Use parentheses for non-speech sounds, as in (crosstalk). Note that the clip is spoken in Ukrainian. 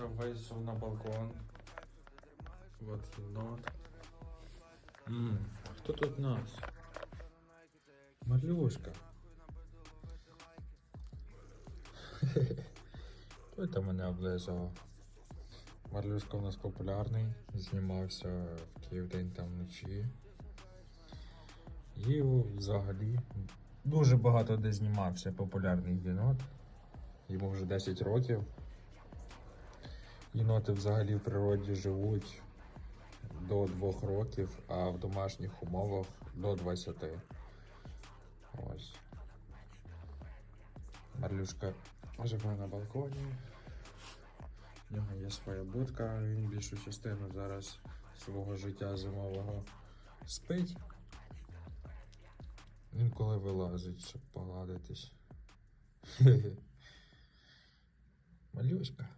Це вийшов на балкон. Вот єнот. Ммм, а хто тут у нас? Марлюшка. Хто (laughs) це мене облизував? Марлюшка у нас популярний, знімався в Київ день та вночі. І взагалі дуже багато де знімався популярний єнот. Йому вже 10 років. Єноти взагалі в природі живуть до 2 років, а в домашніх умовах до 20. Ось. Марлюшка живе на балконі. В нього є своя будка, він більшу частину зараз свого життя зимового спить. Інколи вилазить, щоб погладитись. (laughs) Малюська.